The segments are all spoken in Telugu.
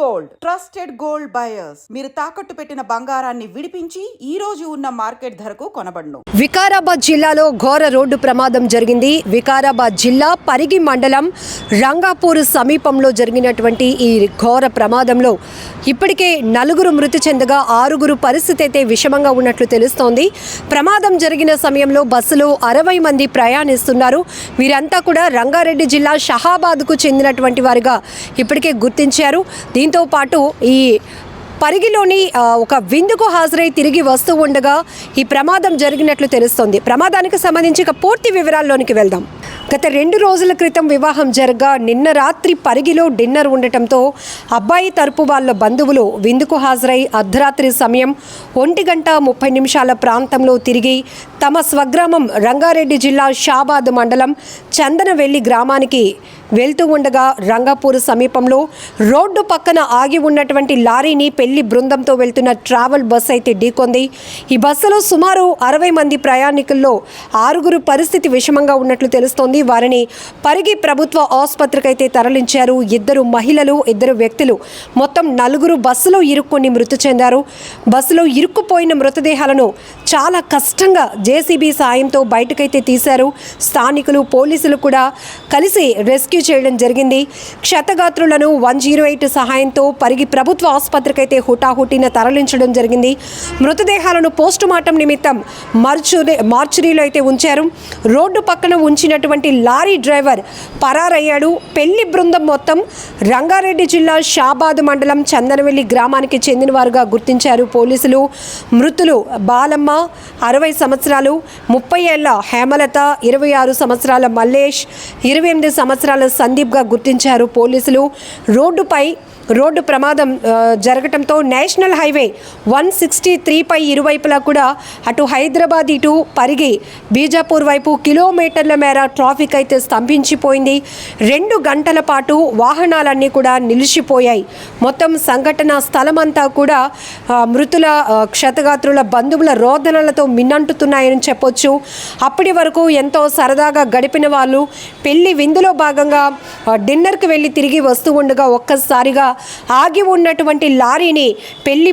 గోల్డ్. Trusted gold buyers. మీరు తాకట్టు పెట్టిన బంగారాన్ని విడిపించి ఈ రోజు ఉన్న మార్కెట్ ధరకు కొనబడను. వికారాబాద్ జిల్లాలో ఘోర రోడ్డు ప్రమాదం జరిగింది. వికారాబాద్ జిల్లా పరిగి మండలం రంగాపూర్ సమీపంలో జరిగినటువంటి ఈ ఘోర ప్రమాదంలో ఇప్పటికే నలుగురు మృతి చెందగా ఆరుగురు పరిస్థితి అయితే విషమంగా ఉన్నట్లు తెలుస్తోంది. ప్రమాదం జరిగిన సమయంలో బస్సులో అరవై మంది ప్రయాణిస్తున్నారు. వీరంతా కూడా రంగారెడ్డి జిల్లా షహాబాద్కు చెందినటువంటి వారిగా ఇప్పటికే గుర్తించారు. దీంతో పాటు ఈ పరిగిలోని ఒక విందుకు హాజరై తిరిగి వస్తూ ఉండగా ఈ ప్రమాదం జరిగినట్లు తెలుస్తోంది. ప్రమాదానికి సంబంధించి ఇక పూర్తి వివరాల్లోనికి వెళ్దాం. గత రెండు రోజుల క్రితం వివాహం జరగా నిన్న రాత్రి పరిగిలో డిన్నర్ ఉండటంతో అబ్బాయి తరపు వాళ్ళ బంధువులు విందుకు హాజరై అర్ధరాత్రి సమయం ఒంటి గంట ముప్పై నిమిషాల ప్రాంతంలో తిరిగి తమ స్వగ్రామం రంగారెడ్డి జిల్లా షాబాద్ మండలం చందనవెల్లి గ్రామానికి వెళ్తూ ఉండగా రంగాపూర్ సమీపంలో రోడ్డు పక్కన ఆగి ఉన్నటువంటి లారీని పెళ్ళి బృందంతో వెళ్తున్న ట్రావెల్ బస్ అయితే ఢీకొంది. ఈ బస్సులో సుమారు అరవై మంది ప్రయాణికుల్లో ఆరుగురు పరిస్థితి విషమంగా ఉన్నట్లు తెలుస్తోంది. వారిని పరిగి ప్రభుత్వ ఆసుపత్రికి అయితే తరలించారు. ఇద్దరు మహిళలు ఇద్దరు వ్యక్తులు మొత్తం నలుగురు బస్సులో ఇరుక్కొని మృతి చెందారు. బస్సులో ఇరుక్కుపోయిన మృతదేహాలను చాలా కష్టంగా జేసీబీ సాయంతో బయటకైతే తీశారు. స్థానికులు పోలీసులు కూడా కలిసి రెస్క్యూ చేయడం జరిగింది. క్షతగాత్రులను వన్ జీరో ఎయిట్ సహాయంతో పరిగి ప్రభుత్వ ఆసుపత్రికి అయితే హుటాహుటిన తరలించడం జరిగింది. మృతదేహాలను పోస్టుమార్టం నిమిత్తం మార్చురీ మార్చురీలో అయితే ఉంచారు. రోడ్డు పక్కన ఉంచినటువంటి లారీ డ్రైవర్ పరారయ్యాడు. పెళ్ళి బృందం మొత్తం రంగారెడ్డి జిల్లా షాబాద్ మండలం చందనవెల్లి గ్రామానికి చెందినవారుగా గుర్తించారు పోలీసులు. మృతులు బాలమ్మ అరవై సంవత్సరాలు ముప్పై ఏళ్ళ హేమలత ఇరవై ఆరు సంవత్సరాల మల్లేష్ ఇరవై ఎనిమిది సంవత్సరాల సందీప్గా గుర్తించారు పోలీసులు. రోడ్డుపై రోడ్డు ప్రమాదం జరగటంతో నేషనల్ హైవే వన్ సిక్స్టీ త్రీపై ఇరువైపులా కూడా అటు హైదరాబాద్ ఇటు పరిగి బీజాపూర్ వైపు కిలోమీటర్ల మేర ట్రాఫిక్ అయితే స్తంభించిపోయింది. రెండు గంటల పాటు వాహనాలన్నీ కూడా నిలిచిపోయాయి. మొత్తం సంఘటన స్థలమంతా కూడా మృతుల క్షతగాత్రుల బంధువుల రోదనలతో మిన్నంటుతున్నాయని చెప్పొచ్చు. అప్పటి వరకు ఎంతో సరదాగా గడిపిన వాళ్ళు పెళ్ళి విందులో భాగంగా డిన్నర్కి వెళ్ళి తిరిగి వస్తూ ఉండగా ఒక్కసారిగా ఆగి ఉన్నటువంటి లారీని పెళ్ళి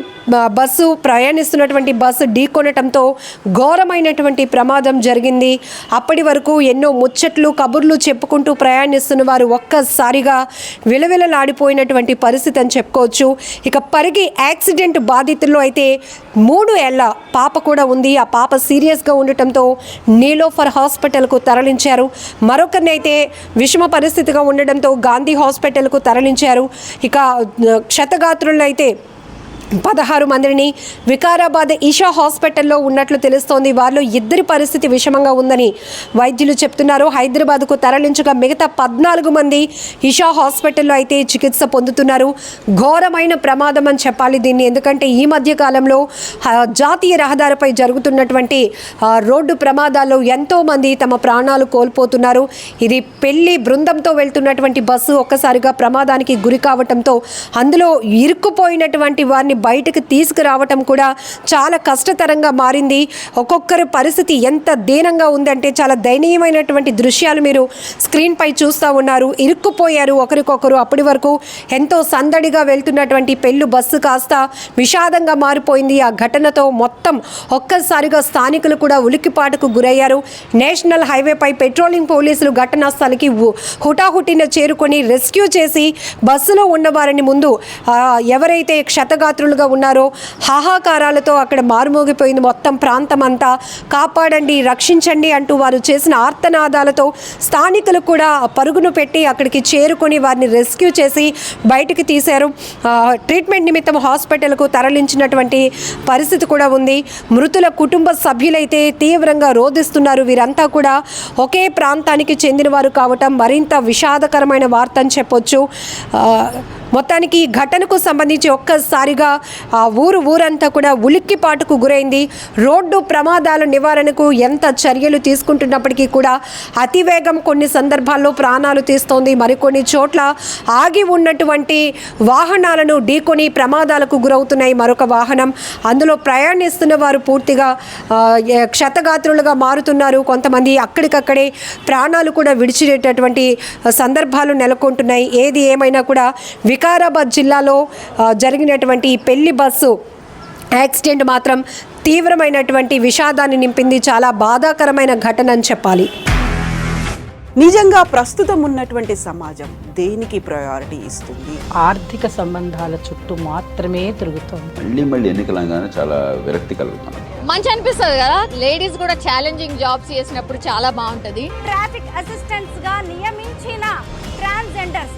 బస్సు ప్రయాణిస్తున్నటువంటి బస్సు ఢీకొనటంతో ఘోరమైనటువంటి ప్రమాదం జరిగింది. అప్పటి వరకు ఎన్నో ముచ్చట్లు కబుర్లు చెప్పుకుంటూ ప్రయాణిస్తున్న వారు ఒక్కసారిగా విలవిలలాడిపోయినటువంటి పరిస్థితి అని చెప్పుకోవచ్చు. ఇక పరిగి యాక్సిడెంట్ బాధితుల్లో అయితే మూడు ఏళ్ళ పాప కూడా ఉంది. ఆ పాప సీరియస్గా ఉండటంతో నీలోఫర్ హాస్పిటల్కు తరలించారు. మరొకరినైతే విషమ పరిస్థితిగా ఉండడంతో గాంధీ హాస్పిటల్కు తరలించారు. ఇక క్షతగాత్రులైతే అయితే పదహారు మందిని వికారాబాద్ ఈషా హాస్పిటల్లో ఉన్నట్లు తెలుస్తోంది. వారిలో ఇద్దరి పరిస్థితి విషమంగా ఉందని వైద్యులు చెప్తున్నారు. హైదరాబాద్కు తరలించగా మిగతా పద్నాలుగు మంది ఈషా హాస్పిటల్లో అయితే చికిత్స పొందుతున్నారు. ఘోరమైన ప్రమాదం అని చెప్పాలి దీన్ని. ఎందుకంటే ఈ మధ్య కాలంలో జాతీయ రహదారిపై జరుగుతున్నటువంటి రోడ్డు ప్రమాదాల్లో ఎంతోమంది తమ ప్రాణాలు కోల్పోతున్నారు. ఇది పెళ్ళి బృందంతో వెళ్తున్నటువంటి బస్సు ఒక్కసారిగా ప్రమాదానికి గురి కావటంతో అందులో ఇరుక్కుపోయినటువంటి వారిని బయటకు తీసుకురావటం కూడా చాలా కష్టతరంగా మారింది. ఒక్కొక్కరి పరిస్థితి ఎంత దీనంగా ఉందంటే చాలా దయనీయమైనటువంటి దృశ్యాలు మీరు స్క్రీన్ పై చూస్తూ ఉన్నారు. ఇరుక్కుపోయారు ఒకరికొకరు. అప్పటి వరకు ఎంతో సందడిగా వెళ్తున్నటువంటి పెళ్ళు బస్సు కాస్త విషాదంగా మారిపోయింది. ఆ ఘటనతో మొత్తం ఒక్కసారిగా స్థానికులు కూడా ఉలిక్కిపాటుకు గురయ్యారు. నేషనల్ హైవేపై పెట్రోలింగ్ పోలీసులు ఘటనా స్థలికి హుటాహుటిన చేరుకొని రెస్క్యూ చేసి బస్సులో ఉన్న వారిని ముందు ఎవరైతే క్షతగాత్రులు క్షతగాత్రులుగా ఉన్నారో హాహాకారాలతో అక్కడ మారుమోగిపోయింది మొత్తం ప్రాంతం అంతా కాపాడండి రక్షించండి అంటూ వారు చేసిన ఆర్తనాదాలతో స్థానికులు కూడా పరుగును పెట్టి అక్కడికి చేరుకొని వారిని రెస్క్యూ చేసి బయటికి తీశారు. ట్రీట్మెంట్ నిమిత్తం హాస్పిటల్కు తరలించినటువంటి పరిస్థితి కూడా ఉంది. మృతుల కుటుంబ సభ్యులైతే తీవ్రంగా రోధిస్తున్నారు. వీరంతా కూడా ఒకే ప్రాంతానికి చెందినవారు కావటం మరింత విషాదకరమైన వార్త అని చెప్పొచ్చు. మొత్తానికి ఈ ఘటనకు సంబంధించి ఒక్కసారిగా ఆ ఊరు ఊరంతా కూడా ఉలిక్కిపాటుకు గురైంది. రోడ్డు ప్రమాదాల నివారణకు ఎంత చర్యలు తీసుకుంటున్నప్పటికీ కూడా అతివేగం కొన్ని సందర్భాల్లో ప్రాణాలు తీస్తోంది. మరికొన్ని చోట్ల ఆగి ఉన్నటువంటి వాహనాలను ఢీకొని ప్రమాదాలకు గురవుతున్నాయి. మరొక వాహనం అందులో ప్రయాణిస్తున్న వారు పూర్తిగా క్షతగాత్రులుగా మారుతున్నారు. కొంతమంది అక్కడికక్కడే ప్రాణాలు కూడా విడిచిరేటటువంటి సందర్భాలు నెలకొంటున్నాయి. ఏది ఏమైనా కూడా విక వికారాబాద్ జిల్లాలో జరిగినటువంటి ఈ పెళ్ళి బస్సు యాక్సిడెంట్ మాత్రం తీవ్రమైనటువంటి విషాదాన్ని నింపింది. చాలా బాధాకరమైన ఘటన అని చెప్పాలి. నిజంగా ప్రస్తుతం ఉన్నటువంటి సమాజం దేనికి ప్రయారిటీ ఇస్తుంది? ఆర్థిక సంబంధాల చుట్టూ మాత్రమే తిరుగుతోంది. మళ్ళీ మళ్ళీ ఎన్నికలంగానే చాలా విరక్తి మంచి అనిపిస్తుంది కదా? లేడీస్ కూడా ఛాలెంజింగ్ జాబ్స్ చేసినప్పుడు చాలా బాగుంటది. ట్రాఫిక్ అసిస్టెంట్స్గా నియమించిన ట్రాన్స్జెండర్స్